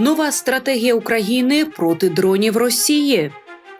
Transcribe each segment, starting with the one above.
Нова стратегія України проти дронів Росії.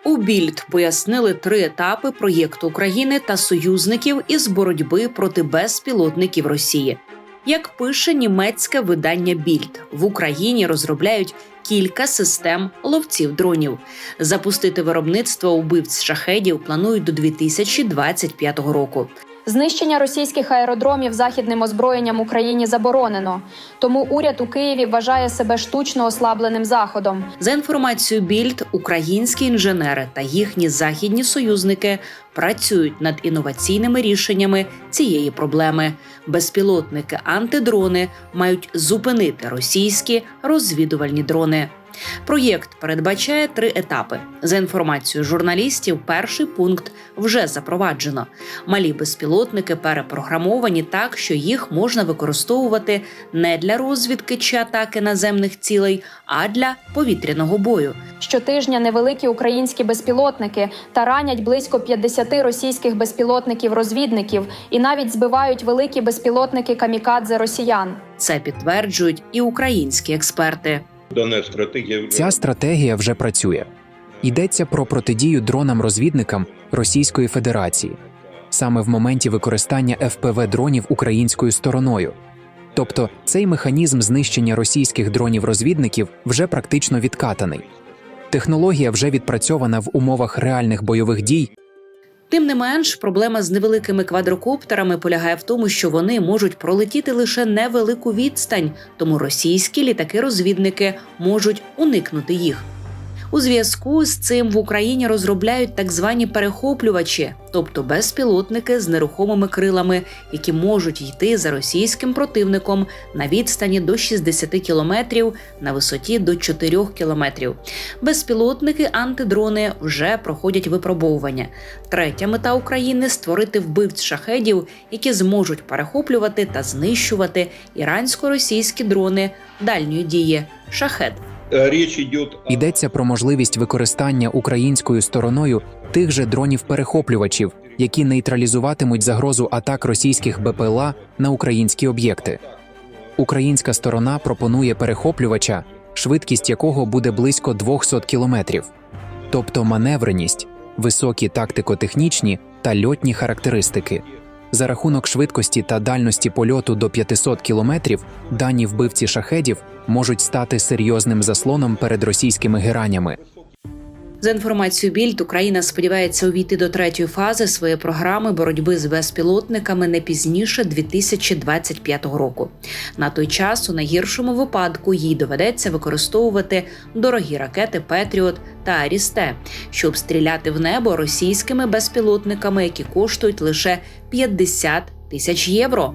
У Більд пояснили три етапи проєкту України та союзників із боротьби проти безпілотників Росії. Як пише німецьке видання Більд, в Україні розробляють кілька систем ловців дронів. Запустити виробництво убивць шахедів планують до 2025 року. Знищення російських аеродромів західним озброєнням Україні заборонено. Тому уряд у Києві вважає себе штучно ослабленим заходом. За інформацією Більд, українські інженери та їхні західні союзники працюють над інноваційними рішеннями цієї проблеми. Безпілотники антидрони мають зупинити російські розвідувальні дрони. Проєкт передбачає три етапи. За інформацією журналістів, перший пункт вже запроваджено. Малі безпілотники перепрограмовані так, що їх можна використовувати не для розвідки чи атаки наземних цілей, а для повітряного бою. Щотижня невеликі українські безпілотники таранять близько 50 російських безпілотників-розвідників і навіть збивають великі безпілотники камікадзе росіян. Це підтверджують і українські експерти. Ця стратегія вже працює. Йдеться про протидію дронам-розвідникам Російської Федерації саме в моменті використання ФПВ дронів українською стороною. Тобто цей механізм знищення російських дронів-розвідників вже практично відкатаний. Технологія вже відпрацьована в умовах реальних бойових дій Тим не менш, проблема з невеликими квадрокоптерами полягає в тому, що вони можуть пролетіти лише невелику відстань, тому російські літаки-розвідники можуть уникнути їх. У зв'язку з цим в Україні розробляють так звані перехоплювачі, тобто безпілотники з нерухомими крилами, які можуть йти за російським противником на відстані до 60 кілометрів на висоті до 4 кілометрів. Безпілотники антидрони вже проходять випробовування. Третя мета України створити вбивць шахедів, які зможуть перехоплювати та знищувати ірансько-російські дрони дальньої дії. Шахед. Е, Річ йдеться про можливість використання українською стороною тих же дронів-перехоплювачів, які нейтралізуватимуть загрозу атак російських БПЛА на українські об'єкти. Українська сторона пропонує перехоплювача, швидкість якого буде близько 200 кілометрів, тобто маневреність, високі тактико-технічні та льотні характеристики. За рахунок швидкості та дальності польоту до 500 кілометрів дані вбивці шахедів можуть стати серйозним заслоном перед російськими геранями. За інформацією Більд, Україна сподівається увійти до третьої фази своєї програми боротьби з безпілотниками не пізніше 2025 року. На той час, у найгіршому випадку, їй доведеться використовувати дорогі ракети Петріот та Арісте, щоб стріляти в небо російськими безпілотниками, які коштують лише 50 тисяч євро.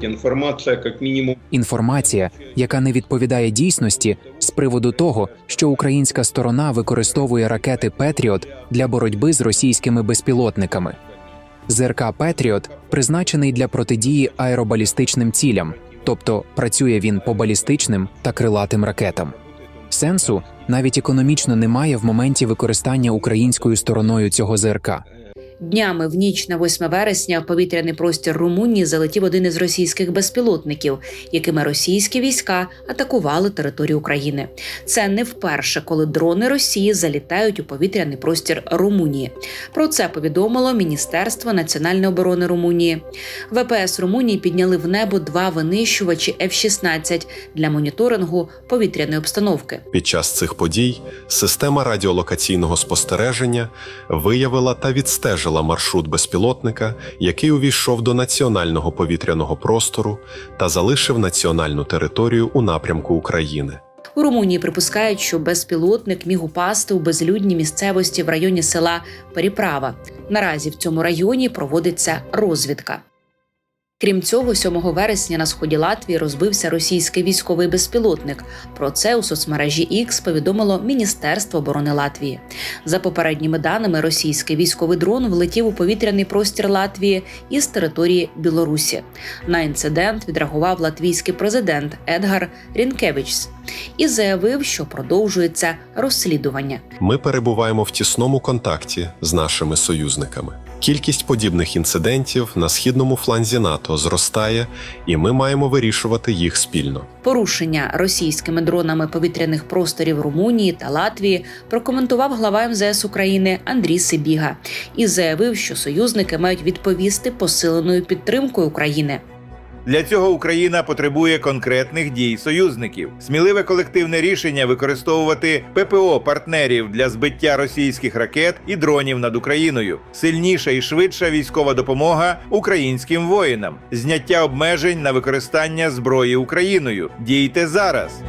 інформація, як мінімум, Інформація, яка не відповідає дійсності, приводу того, що українська сторона використовує ракети Петріот для боротьби з російськими безпілотниками. ЗРК Петріот призначений для протидії аеробалістичним цілям, тобто працює він по балістичним та крилатим ракетам. Сенсу навіть економічно немає в моменті використання українською стороною цього ЗРК. Днями в ніч на 8 вересня в повітряний простір Румунії залетів один із російських безпілотників, якими російські війська атакували територію України. Це не вперше, коли дрони Росії залітають у повітряний простір Румунії. Про це повідомило Міністерство національної оборони Румунії. ВПС Румунії підняли в небо два винищувачі F-16 для моніторингу повітряної обстановки. Під час цих подій система радіолокаційного спостереження виявила та відстежила маршрут безпілотника, який увійшов до національного повітряного простору та залишив національну територію у напрямку України. У Румунії припускають, що безпілотник міг упасти у безлюдні місцевості в районі села Переправа. Наразі в цьому районі проводиться розвідка. Крім цього, 7 вересня на сході Латвії розбився російський військовий безпілотник. Про це у соцмережі X повідомило Міністерство оборони Латвії. За попередніми даними, російський військовий дрон влетів у повітряний простір Латвії із території Білорусі. На інцидент відреагував латвійський президент Едгар Рінкевичс. І заявив, що продовжується розслідування. Ми перебуваємо в тісному контакті з нашими союзниками. Кількість подібних інцидентів на східному фланзі НАТО зростає, і ми маємо вирішувати їх спільно. Порушення російськими дронами повітряних просторів Румунії та Латвії прокоментував глава МЗС України Андрій Сибіга і заявив, що союзники мають відповісти посиленою підтримкою України. Для цього Україна потребує конкретних дій союзників, сміливе колективне рішення використовувати ППО партнерів для збиття російських ракет і дронів над Україною, сильніша і швидша військова допомога українським воїнам, зняття обмежень на використання зброї Україною. Дійте зараз.